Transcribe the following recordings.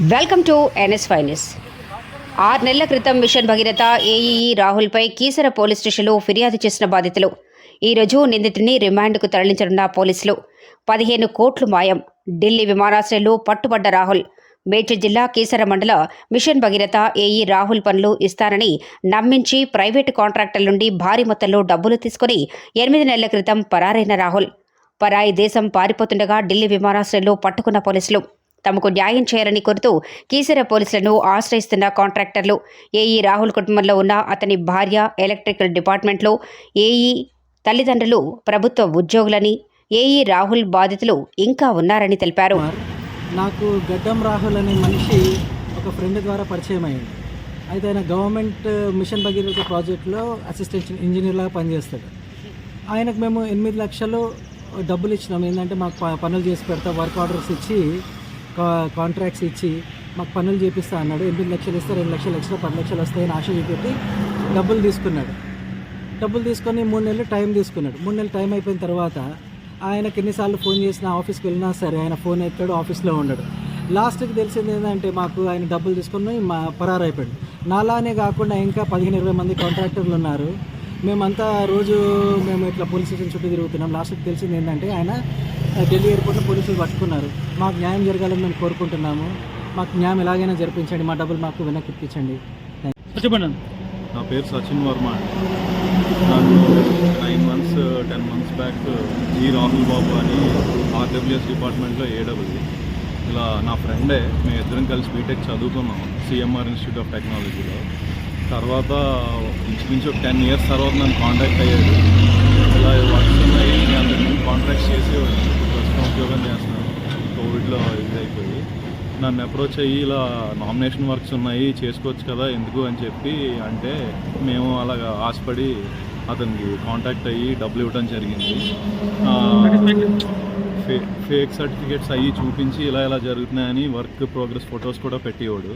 Welcome to NS ఫైనస్ ఆరు నెలల క్రితం మిషన్ భగీరథ ఏఈఈ రాహుల్పై కీసర పోలీస్ స్టేషన్లో ఫిర్యాదు చేసిన బాధితులు. ఈరోజు నిందితుడిని రిమాండ్కు తరలించనున్న పోలీసులు. పదిహేను కోట్లు మాయం. ఢిల్లీ విమానాశ్రయంలో పట్టుబడ్డ రాహుల్. మేడ్చల్ జిల్లా కీసర మండల మిషన్ భగీరథ ఏఈ రాహుల్ పనులు ఇస్తానని నమ్మించి ప్రైవేటు కాంట్రాక్టర్ నుండి భారీ మొత్తంలో డబ్బులు తీసుకుని ఎనిమిది నెలల క్రితం పరారైన రాహుల్. పరాయి దేశం పారిపోతుండగా ఢిల్లీ విమానాశ్రయంలో పట్టుకున్న పోలీసులు. తమకు న్యాయం చేయాలని కోరుతూ కీసర పోలీసులను ఆశ్రయిస్తున్న కాంట్రాక్టర్లు ఏఈ రాహుల్ కుటుంబంలో ఉన్న అతని భార్య ఎలక్ట్రికల్ డిపార్ట్మెంట్లో ఏఈ తల్లిదండ్రులు ప్రభుత్వ ఉద్యోగులని ఏఈ రాహుల్ బాధితులు ఇంకా ఉన్నారని తెలిపారు. నాకు గడ్డం రాహుల్ అనే మనిషి ఒక ఫ్రెండ్ ద్వారా పరిచయం అయ్యింది అయితే ఆయన గవర్నమెంట్ మిషన్ భగీరథ ప్రాజెక్ట్లో అసిస్టెంట్ ఇంజనీర్లాగా పనిచేస్తాడు. ఆయనకు మేము ఎనిమిది లక్షలు డబ్బులు ఇచ్చినాం. ఏంటంటే మాకు ప- పనులు చేసి పెడతా వర్క్ ఆర్డర్స్ ఇచ్చి కాంట్రాక్ట్స్ ఇచ్చి మాకు పనులు చేపిస్తా అన్నాడు. ఎనిమిది లక్షలు ఇస్తే రెండు లక్షలు ఎక్స్ట్రా పది లక్షలు వస్తాయని ఆశ చూపెట్టి డబ్బులు తీసుకున్నాడు. డబ్బులు తీసుకొని మూడు నెలలు టైం తీసుకున్నాడు. మూడు నెలలు టైం అయిపోయిన తర్వాత ఆయనకి ఎన్నిసార్లు ఫోన్ చేసినా ఆఫీస్కి వెళ్ళినా సరే ఆయన ఫోన్ ఎత్తాడు ఆఫీస్లో ఉండడు. లాస్ట్కి తెలిసింది ఏంటంటే మాకు ఆయన డబ్బులు తీసుకుని మా పరారైపోయాడు నాలానే కాకుండా ఇంకా పదిహేను ఇరవై మంది కాంట్రాక్టర్లు ఉన్నారు. మేమంతా రోజు మేము ఇట్లా పోలీస్ స్టేషన్ చుట్టూ తిరుగుతున్నాం. లాస్ట్కి తెలిసింది ఏంటంటే ఆయన ఢిల్లీ ఎయిర్పోర్ట్లో పోలీసులు పట్టుకున్నారు. మాకు న్యాయం జరగాలని మేము కోరుకుంటున్నాము. మాకు న్యాయం ఎలాగైనా జరిపించండి. మా డబ్బులు మాకు వెనక్కి ఇప్పించండి. చెప్పండి. నా పేరు సచిన్ వర్మ. అండి నన్ను nine months ten months back G Rahul Babu అని ఆర్డబ్ల్యూఎస్ డిపార్ట్మెంట్లో ఏడబ్ల్యూ ఇలా నా ఫ్రెండే మేము ఇద్దరం కలిసి బీటెక్ చదువుకున్నాం సిఎంఆర్ ఇన్స్టిట్యూట్ ఆఫ్ టెక్నాలజీలో. తర్వాత ఇంచుమించు ఒక టెన్ ఇయర్స్ తర్వాత నన్ను కాంటాక్ట్ అయ్యాడు. ఇలా వర్క్స్ ఉన్నాయి కాంట్రాక్ట్స్ చేసి ప్రస్తుతం ఉద్యోగం చేస్తున్నాను. కోవిడ్లో ఇది అయిపోయి. నన్ను అప్రోచ్ అయ్యి ఇలా నామినేషన్ వర్క్స్ ఉన్నాయి చేసుకోవచ్చు కదా ఎందుకు అని చెప్పి అంటే మేము అలాగా ఆశపడి అతనికి కాంటాక్ట్ అయ్యి డబ్బులు ఇవ్వడం జరిగింది. ఫే ఫేక్ సర్టిఫికేట్స్ అయ్యి చూపించి ఇలా ఇలా జరుగుతున్నాయని వర్క్ ప్రోగ్రెస్ ఫొటోస్ కూడా పెట్టేవాడు.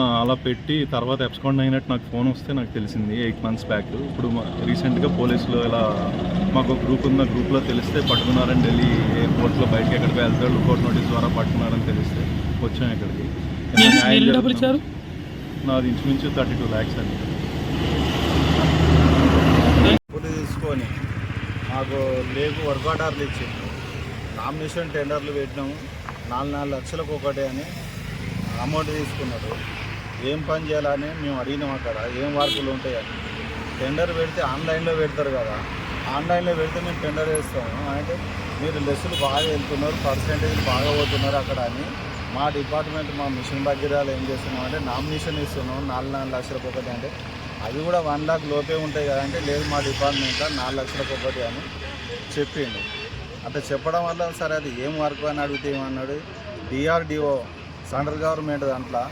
అలా పెట్టి తర్వాత ఎప్స్కాండ్ అయినట్టు నాకు ఫోన్ వస్తే నాకు తెలిసింది ఎయిట్ మంత్స్ బ్యాక్. ఇప్పుడు రీసెంట్గా పోలీసులు ఇలా మాకు గ్రూప్ ఉన్న గ్రూప్లో తెలిస్తే పట్టుకున్నారని ఢిల్లీ ఎయిర్పోర్ట్లో బయటకి ఎక్కడికి వెళ్తాడు లుకౌట్ నోటీస్ ద్వారా పట్టుకున్నారని తెలిస్తే వచ్చాం ఇక్కడికి. నాది ఇంచుమించు థర్టీ టూ ల్యాక్స్ అండి. తీసుకొని మాకు లేకు వర్క్ ఆర్డర్లు ఇచ్చింది నామినేషన్ టెండర్లు పెట్టినాము. నాలుగు నాలుగు లక్షలకు ఒకటి అని అమౌంట్ తీసుకున్నారు ఏం పని చేయాలని మేము అడిగినాం అక్కడ. ఏం వర్కులు ఉంటాయని టెండర్ పెడితే ఆన్లైన్లో పెడతారు కదా. ఆన్లైన్లో పెడితే మేము టెండర్ వేస్తాము. అంటే మీరు లెస్సులు బాగా వెళ్తున్నారు పర్సంటేజ్ బాగా పోతున్నారు అక్కడ అని మా డిపార్ట్మెంట్ మా మిషన్ భగీరాలు ఏం చేస్తున్నాం అంటే నామినేషన్ ఇస్తున్నాం. నాలుగు నాలుగు లక్షలకు ఒకటి అంటే అవి కూడా వన్ లాక్ లోపే ఉంటాయి కదా అంటే లేదు మా డిపార్ట్మెంట్లో నాలుగు లక్షలకు ఒకటి అని చెప్పిండు. అట్లా చెప్పడం వల్ల సరే అది ఏం వర్క్ అని అడిగితే ఏమన్నాడు? డిఆర్డిఓ సెంట్రల్ గవర్నమెంట్ దాంట్లో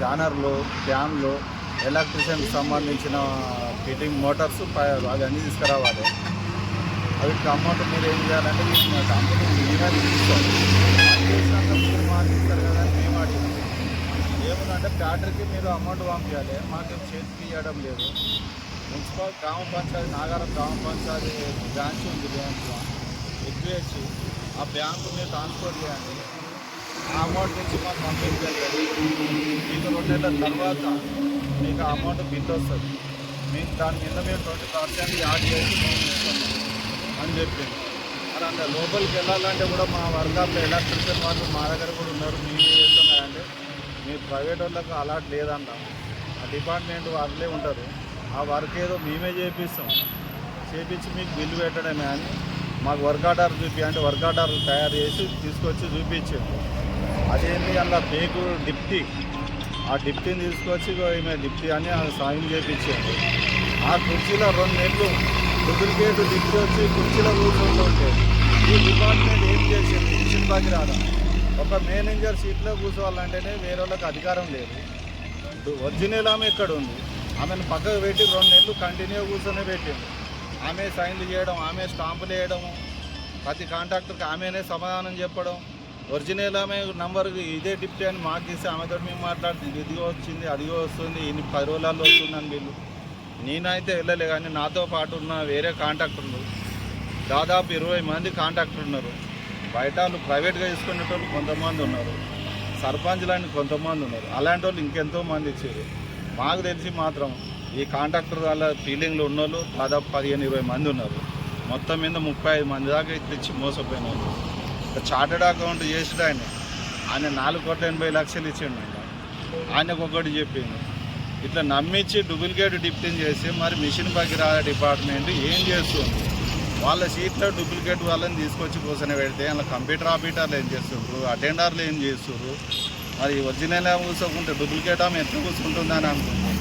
బ్యానర్లు ఫ్యాన్లు ఎలక్ట్రిషియన్కి సంబంధించిన ఫిట్టింగ్ మోటార్స్ అవన్నీ తీసుకురావాలి. అవి అమౌంట్ మీరు ఏం చేయాలంటే మీకు మా కంపెనీ మీరే తీసుకోండి. మీరు మాకు ఇస్తారు కదా మేము అడిగాం ఏముందంటే బ్యాటరీకి మీరు అమౌంట్ పంపించాలి. మాకు చేతికి ఇవ్వడం లేదు. మున్సిపల్ గ్రామ పంచాయతీ నాగారం గ్రామ పంచాయతీ బ్రాంచ్ ఉంది బ్యాంకులో. ఎక్కివేసి ఆ బ్యాంకు మీరు ట్రాన్స్ఫర్ చేయండి. ఆ అమౌంట్ నుంచి మాకు పంపించండి మీకు రెండు నెలల తర్వాత మీకు ఆ అమౌంట్ బిల్ వస్తుంది. మీకు దాని మీద మేము ట్వంటీ పర్సెంట్ యాడ్ చేసి అని చెప్పింది. మరి అంత లోపలికి వెళ్ళాలంటే కూడా మా వర్గాల్లో ఎలక్ట్రిషియన్ వాళ్ళు మా దగ్గర కూడా ఉన్నారు మేము చేస్తున్నాయంటే మీరు ప్రైవేట్ వాళ్ళకు అలాట్ లేదంట ఆ డిపార్ట్మెంట్ వాళ్ళే ఉంటారు. ఆ వర్క్ ఏదో మేమే చేపిస్తాం. చేపించి మీకు బిల్లు పెట్టడమే అని మాకు వర్క్ ఆర్డర్ చూపి అంటే వర్క్ ఆర్డర్ తయారు చేసి తీసుకొచ్చి చూపించాడు అదేంటి అలా పేకు డిప్టీ? ఆ డిప్టీని తీసుకొచ్చి ఈమె డిప్టీ అని సాయం చేపించింది. ఆ కుర్చీలో రెండు నెలలు డూప్లికేట్ డిప్టీ వచ్చి కుర్చీలో కూర్చుంటుంటే ఈ డిపార్ట్మెంట్ ఏం చేసింది? మిషన్ బాకి రాదా? ఒక మేనేజర్ సీట్లో కూర్చోవాలంటేనే వేరే వాళ్ళకి అధికారం లేదు. ఒరిజినల్ ఆమె ఇక్కడ ఉంది? ఆమెను పక్కకు పెట్టి రెండు నెలలు కంటిన్యూ కూర్చొని పెట్టింది. ఆమె సైన్లు చేయడం ఆమె స్టాంపులు వేయడం ప్రతి కాంట్రాక్టర్కి ఆమెనే సమాధానం చెప్పడం ఒరిజినల్ ఆమె నంబర్ ఇదే డిప్టీ అని మాకు చేసి ఆమెతో మేము మాట్లాడుతుంది ఇదిగో వచ్చింది అదిగో వస్తుంది ఇన్ని పది రోజులలో వస్తుందని వీళ్ళు. నేనైతే వెళ్ళలే కానీ నాతో పాటు ఉన్న వేరే కాంట్రాక్టర్లు దాదాపు ఇరవై మంది కాంట్రాక్టర్ ఉన్నారు. బయట వాళ్ళు ప్రైవేట్గా తీసుకునేటోళ్ళు కొంతమంది ఉన్నారు. సర్పంచ్లని కొంతమంది ఉన్నారు. అలాంటి వాళ్ళు ఇంకెంతో మంది ఇచ్చారు. మాకు తెలిసి మాత్రం ఈ కాంట్రాక్టర్ వాళ్ళ ఫీలింగ్లు ఉన్న వాళ్ళు దాదాపు పదిహేను ఇరవై మంది ఉన్నారు. మొత్తం మీద ముప్పై ఐదు మంది దాకా ఇచ్చి మోసపోయిన వాళ్ళు ఒక చార్టెడ్ అకౌంట్ చేసాడు ఆయన. ఆయన నాలుగు కోట్ల ఎనభై లక్షలు ఇచ్చిండు ఆయన. ఆయనకు ఒకటి చెప్పింది ఇట్లా నమ్మించి డూప్లికేట్ డిప్టింగ్ చేసి మరి మిషన్ బగిరా డిపార్ట్మెంట్ ఏం చేస్తుంది? వాళ్ళ సీట్లో డూప్లికేట్ వాళ్ళని తీసుకొచ్చి కూర్చొని పెడితే అలా కంప్యూటర్ ఆపరేటర్లు ఏం చేస్తుండ్రు? అటెండర్లు ఏం చేస్తున్నారు మరి ఒరిజినల్ కూర్చోకుంటే డూప్లికేట్ ఆమె ఎంత కూర్చుంటుందని అనుకుంటున్నాను